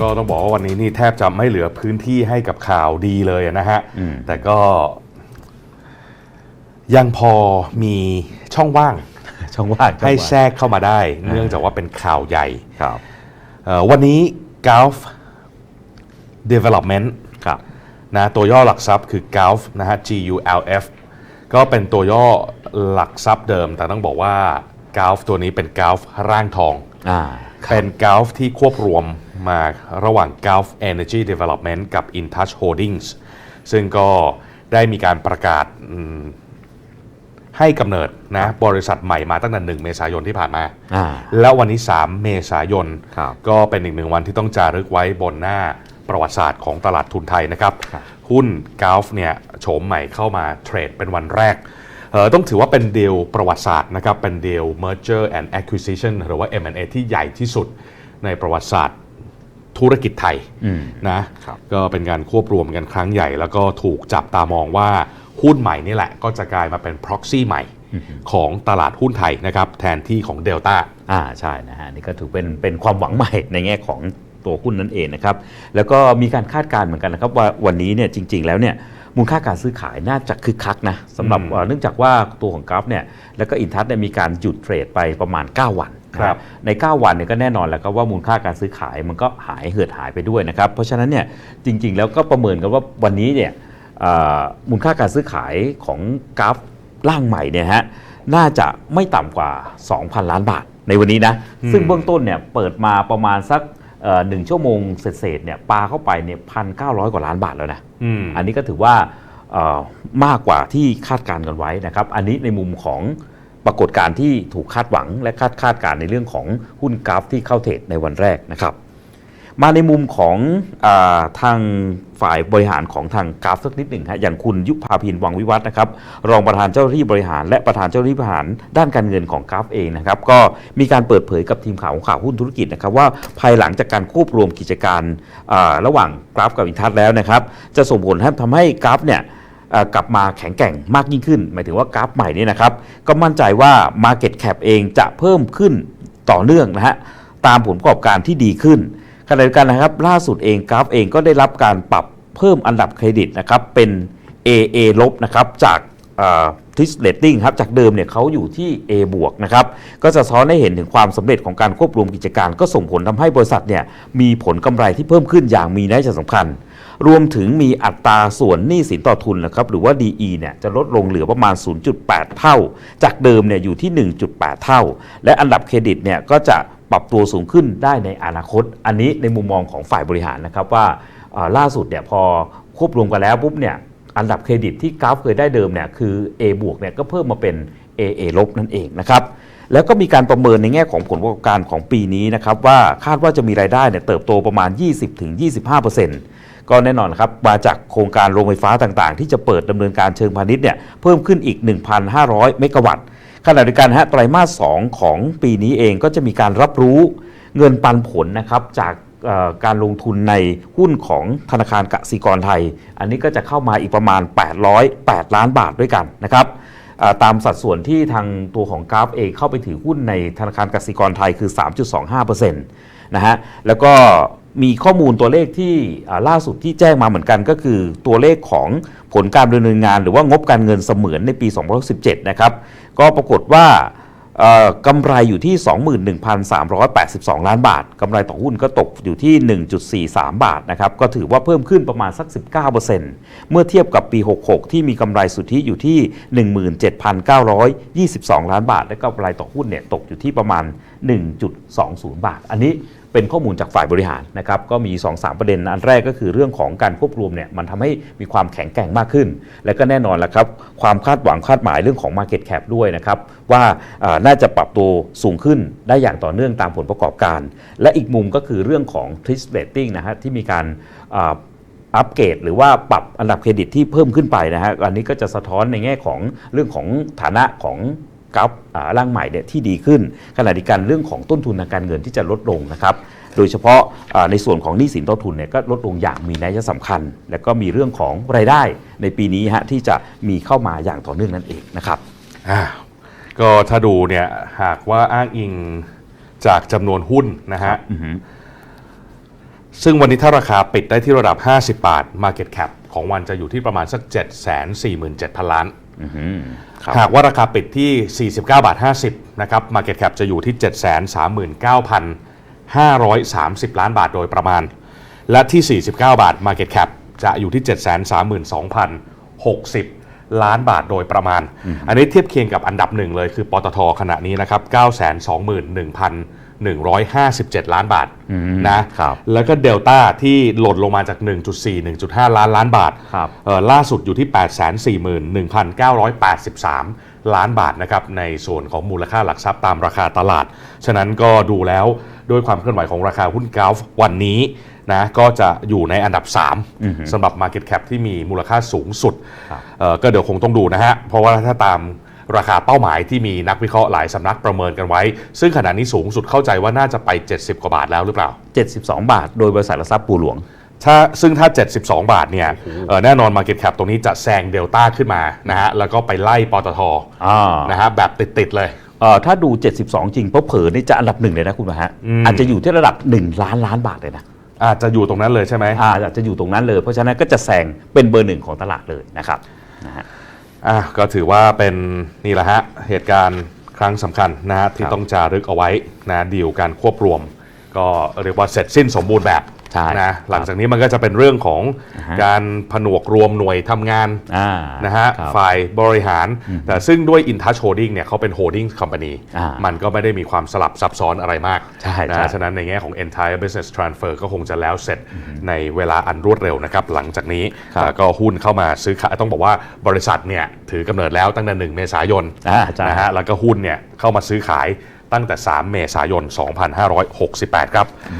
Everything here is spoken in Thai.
ก็ต้องบอกว่าวันนี้นี่แทบจะไม่เหลือพื้นที่ให้กับข่าวดีเลยนะฮะ อืม แต่ก็ ยังพอมีช่องว่างช่องว่างให้ช่องแทรว่างกเข้ามาได้ เนื่องจากว่าเป็นข่าวใหญ่ครับ เอ่อวันนี้ Gulf Development ครับ นะตัวย่อหลักทรัพย์คือ Gulf นะฮะ G U L F ก็เป็นตัวย่อหลักทรัพย์เดิม แต่ต้องบอกว่า Gulf ตัวนี้เป็น Gulf ร่างทอง อ่า เป็น Gulf ที่ควบรวมมาระหว่าง Gulf Energy Development กับ InTouch Holdings ซึ่งก็ได้มีการประกาศอืมให้กำเนิดนะบริษัทใหม่มาตั้งแต่1เมษายนที่ผ่านมาอ่าแล้ววันนี้ 3 เมษายนครับก็เป็นอีกหนึ่งวันที่ต้องจารึกไว้บนหน้าประวัติศาสตร์ของตลาดทุนไทยนะครับครับหุ้น Gulf เนี่ยโฉมใหม่เข้ามาเทรดเป็นวันแรกเอ่อ ต้องถือว่าเป็นเดีลประวัติศาสตร์นะครับเป็นเดีล merger and acquisition หรือว่า M&A ที่ใหญ่ที่สุดในประวัติศาสตร์ธุรกิจไทยอืมนะครับก็เป็นการควบรวมกันครั้งใหญ่ แล้วก็ถูกจับตามองว่าหุ้นใหม่นี่แหละ ก็จะกลายมาเป็น proxy ใหม่ของตลาดหุ้นไทยนะครับแทนที่ของเดลต้าอ่าใช่นะฮะนี่ก็ถือเป็นเป็นความหวังใหม่ในแง่ของตัวหุ้นนั่นเองนะครับแล้วก็มีการคาดการณ์เหมือนกันนะครับว่าวันนี้เนี่ยจริง ๆ แล้วเนี่ย มูลค่าการซื้อขายน่าจะคึกคักนะสำหรับอืมเอ่อเนื่องจากว่าตัวของกราฟเนี่ยแล้วก็อินทัศเนี่ยมีการหยุดเทรดไปประมาณ 9 วันนะครับใน 9 วันเนี่ยก็แน่นอนแล้วครับว่ามูลค่าการซื้อขายมันก็หายเหือดหายไปด้วยนะครับ เพราะฉะนั้นเนี่ยจริง ๆ แล้วก็ประเมินกันว่าวันนี้เนี่ยเอ่อมูลค่าการซื้อขายของกราฟร่างใหม่เนี่ยฮะน่าจะไม่ต่ำกว่า 2,000 ล้านบาทในวันนี้นะอืมซึ่งเบื้องต้นเนี่ยเปิดมาประมาณสักเอ่อ หนึ่งชั่วโมงเศษๆเนี่ยปาเข้าไปเนี่ยพันเก้าร้อยกว่าล้านบาทแล้วนะอืมอันนี้ก็ถือว่าเอ่อมากกว่าที่คาดการณ์กันไว้นะครับ อันนี้ในมุมของปรากฏการณ์ที่ถูกคาดหวังและคาดคาดการณ์ในเรื่องของหุ้นกราฟที่เข้าเทรดในวันแรกนะครับ มาในมุมของอาทางฝ่ายบริหารของทางกราฟสักนิดหนึ่งฮะอย่างคุณยุพาพินวังวิวัฒนะครับ รองประธานเจ้าหน้าที่บริหาร และประธานเจ้าหน้าที่บริหารด้านการเงินของกราฟเองนะครับ ก็มีการเปิดเผยกับทีมข่าวของข่าวหุ้นธุรกิจนะครับว่าภายหลังจากการควบรวมกิจการาระหว่างกราฟกับอินทัศแล้วนะครับ จะส่งผลให้ทำให้กราฟเนี่ยกลับมาแข็งแกร่งมากยิ่งขึ้น หมายถึงว่ากราฟใหม่นี่นะครับ ก็มั่นใจว่า Market Cap เองจะเพิ่มขึ้นต่อเนื่องนะฮะตามผลประกอบการที่ดีขึ้น ขณะเดียวกันนะครับ ล่าสุดเองกราฟเองก็ได้รับการปรับเพิ่มอันดับเครดิตนะครับเป็น AA ลบนะครับจาก ทิสเลตติ้งครับจากเดิมเนี่ยเขาอยู่ที่ A บวกนะครับก็จะสะท้อนให้เห็นถึงความสำเร็จของการควบรวมกิจการ ก็ส่งผลทำให้บริษัทเนี่ยมีผลกำไรที่เพิ่มขึ้นอย่างมีนัยสำคัญ รวมถึงมีอัตราส่วนหนี้สินต่อทุนนะครับหรือว่า DE เนี่ยจะลดลงเหลือประมาณ 0.8 เท่า จากเดิมเนี่ยอยู่ที่ 1.8 เท่า และอันดับเครดิตเนี่ยก็จะปรับตัวสูงขึ้นได้ในอนาคต อันนี้ในมุมมองของฝ่ายบริหารนะครับว่าล่าสุดเนี่ยพอควบรวมกันแล้วปุ๊บเนี่ย อันดับเครดิตที่กราฟเคยได้เดิมเนี่ยคือ A บวกเนี่ยก็เพิ่มมาเป็น AA ลบนั่นเองนะครับแล้วก็มีการประเมินในแง่ของผลประกอบการของปีนี้นะครับว่าคาดว่าจะมีรายได้เนี่ยเติบโตประมาณ 20-25%ก็แน่นอนครับมาจากโครงการโรงไฟฟ้าต่างๆ ที่จะเปิดดำเนินการเชิงพาณิชย์เนี่ยเพิ่มขึ้นอีก 1,500 เมกะวัตต์ขณะเดียวกันฮะไตรมาส 2 ของปีนี้เองก็จะมีการรับรู้เงินปันผลนะครับจาก การลงทุนในหุ้นของธนาคารกสิกรไทย อันนี้ก็จะเข้ามาอีกประมาณ 808 ล้านบาทด้วยกันนะครับตามสัดส่วนที่ทางตัวของกราฟเองเข้าไปถือหุ้นในธนาคารกสิกรไทยคือ 3.25%นะฮะแล้วก็มีข้อมูลตัวเลขที่ล่าสุดที่แจ้งมาเหมือนกันก็คือตัวเลขของผลการดำเนินงาน หรือว่างบการเงินเสมือนในปี 2017 นะครับ ก็ปรากฏว่า กำไรอยู่ที่ 21,382 ล้านบาท กำไรต่อหุ้นก็ตกอยู่ที่ 1.43 บาทนะครับ ก็ถือว่าเพิ่มขึ้นประมาณสัก 19%เมื่อเทียบกับปี 66 ที่มีกำไรสุทธิอยู่ที่ 17,922 ล้านบาท และกำไรต่อหุ้นเนี่ยตกอยู่ที่ประมาณ 1.20 บาท อันนี้เป็นข้อมูลจากฝ่ายบริหารนะครับก็มี 2-3 ประเด็นอันแรกก็คือเรื่องของการควบรวมเนี่ยมันทำให้มีความแข็งแกร่งมากขึ้น และก็แน่นอนแล้วครับความคาดหวังคาดหมายเรื่องของ Market Cap ด้วยนะครับว่าน่าจะปรับตัวสูงขึ้นได้อย่างต่อเนื่องตามผลประกอบการ และอีกมุมก็คือเรื่องของ t r i s Rating นะฮะที่มีการอัปเกรดหรือว่าปรับอันดับเครดิตที่เพิ่มขึ้นไปนะฮะอันนี้ก็จะสะท้อนในแง่ของเรื่องของฐานะของ กราฟอ่าร่างใหม่เนี่ยที่ดีขึ้น ขณะเดียวกันเรื่องของต้นทุนทางการเงินที่จะลดลงนะครับโดยเฉพาะอ่าในส่วนของหนี้สินต้นทุนเนี่ยก็ลดลงอย่างมีนัยสำคัญ และก็มีเรื่องของรายได้ในปีนี้ฮะที่จะมีเข้ามาอย่างต่อเนื่องนั่นเองนะครับอ่าก็ถ้าดูเนี่ยหากว่าอ้างอิงจากจำนวนหุ้นนะฮะอือฮึซึ่งวันนี้ถ้าราคาปิดได้ที่ระดับ 50 บาท Market Cap ของวันจะอยู่ที่ประมาณสัก 747,000 ล้านอือ หือครับหากว่าราคาปิดที่ 49 บาท 50 นะครับ Market Cap จะอยู่ที่ 739,530 ล้านบาทโดยประมาณ และที่ 49 บาท Market Cap จะอยู่ที่ 732,060 ล้านบาทโดยประมาณ อันนี้เทียบเคียงกับอันดับหนึ่งเลยคือปตทขณะนี้นะครับ 921,157 ล้านบาทนะครับแล้วก็เดลต้าที่หล่นลงมาจาก 1.4 1.5 ล้านล้านบาทครับเอ่อล่าสุดอยู่ที่ 841,983 ล้านบาทนะครับในส่วนของมูลค่าหลักทรัพย์ตามราคาตลาด ฉะนั้นก็ดูแล้วด้วยความเคลื่อนไหวของราคาหุ้นกราฟวันนี้นะก็จะอยู่ในอันดับ 3สำหรับ Market Cap ที่มีมูลค่าสูงสุดครับเอ่อก็เดี๋ยวคงต้องดูนะฮะ เพราะว่าถ้าตาม ราคาเป้าหมายที่มีนักวิเคราะห์หลายสำนักประเมินกันไว้ ซึ่งขณะนี้สูงสุดเข้าใจว่าน่าจะไป 70 กว่าบาทแล้วหรือเปล่า 72 บาท โดยบริษัทหลักทรัพย์ปูหลวง ถ้าซึ่งถ้า 72 บาทเนี่ยเอ่อแน่นอน Market Cap ตรงนี้จะแซงเดลต้าขึ้นมานะฮะแล้วก็ไปไล่ปตทอ่านะฮะแบบติด ๆ เลย เอ่อถ้าดู 72 จริงเพราะเผลอนี่จะอันดับหนึ่งเลยนะคุณมาฮะอืม อาจจะอยู่ที่ระดับ 1 ล้านล้านบาทเลยนะอาจจะอยู่ตรงนั้นเลยใช่ไหม อาอาจจะอยู่ตรงนั้นเลย เพราะฉะนั้นก็จะแซงเป็นเบอร์หนึ่งของตลาดเลยนะครับนะฮะ อะก็ถือว่าเป็นนี่แหละฮะเหตุการณ์ครั้งสำคัญนะฮะที่ต้องจารึกเอาไว้นะดีลการควบรวม ก็เรียกว่าเสร็จสิ้นสมบูรณ์แบบ ใช่นะหลังจากนี้มันก็จะเป็นเรื่องของอ่าฮะการผนวกรวมหน่วยทำงานอ่านะฮะครับฝ่ายบริหาร แต่ซึ่งด้วย InTouch Holding เนี่ยเขาเป็น holding company อ่ามันก็ไม่ได้มีความสลับซับซ้อนอะไรมากใช่นะใช่ฉะนั้นในแง่ของ entire business transfer ก็คงจะแล้วเสร็จในเวลาอันรวดเร็วนะครับ หลังจากนี้ครับแล้วก็หุ้นเข้ามาซื้อขายต้องบอกว่าบริษัทเนี่ยถือกำเนิดแล้วตั้งแต่1เมษายนอ่าใช่นะฮะแล้วก็หุ้นเนี่ยเข้ามาซื้อขายตั้งแต่ 3 เมษายน 2568 ครับ